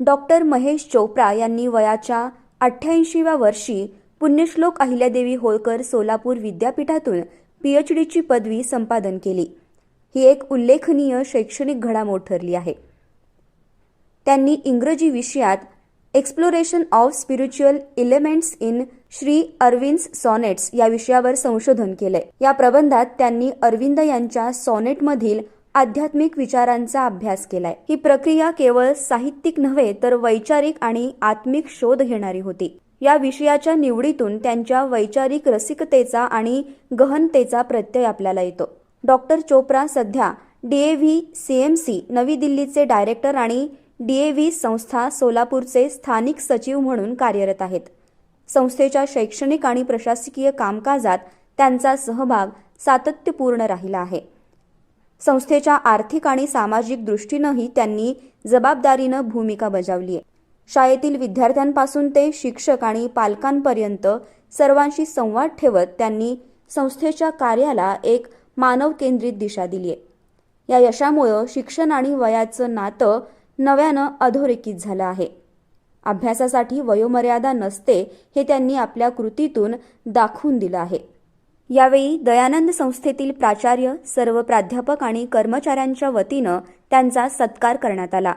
Doctor Mahesh Chopra यांनी वयाच्या अठ्ठ्याऐंशीव्या वर्षी पुण्यश्लोक अहिल्यादेवी होळकर सोलापूर विद्यापीठातून पीएच डीची पदवी संपादन केली. ही एक उल्लेखनीय शैक्षणिक घडामोड ठरली आहे. त्यांनी इंग्रजी विषयात exploration of spiritual elements in Shri Aurobindo sonnets या विषयावर संशोधन केलंय. या प्रबंधात त्यांनी अरविंद यांच्या सॉनेटमधील आध्यात्मिक विचारांचा अभ्यास केलाय. ही प्रक्रिया केवळ साहित्यिक नव्हे तर वैचारिक आणि आत्मिक शोध घेणारी होती. या विषयाच्या निवडीतून त्यांच्या वैचारिक रसिकतेचा आणि गहनतेचा प्रत्यय आपल्याला येतो. डॉक्टर चोप्रा सध्या डीएव्ही सी नवी दिल्लीचे डायरेक्टर आणि डीएव्ही संस्था सोलापूरचे स्थानिक सचिव म्हणून कार्यरत आहेत. संस्थेच्या शैक्षणिक आणि प्रशासकीय कामकाजात त्यांचा सहभाग सातत्यपूर्ण राहिला आहे. संस्थेच्या आर्थिक आणि सामाजिक दृष्टीनंही त्यांनी जबाबदारीनं भूमिका बजावली आहे. शाळेतील विद्यार्थ्यांपासून ते शिक्षक आणि पालकांपर्यंत सर्वांशी संवाद ठेवत त्यांनी संस्थेच्या कार्याला एक मानव केंद्रित दिशा दिली आहे. या यशामुळं शिक्षण आणि वयाचं नातं नव्यानं अधोरेखित झालं आहे. अभ्यासासाठी वयोमर्यादा नसते हे त्यांनी आपल्या कृतीतून दाखवून दिलं आहे. यावेळी दयानंद संस्थेतील प्राचार्य सर्व प्राध्यापक आणि कर्मचाऱ्यांच्या वतीनं त्यांचा सत्कार करण्यात आला.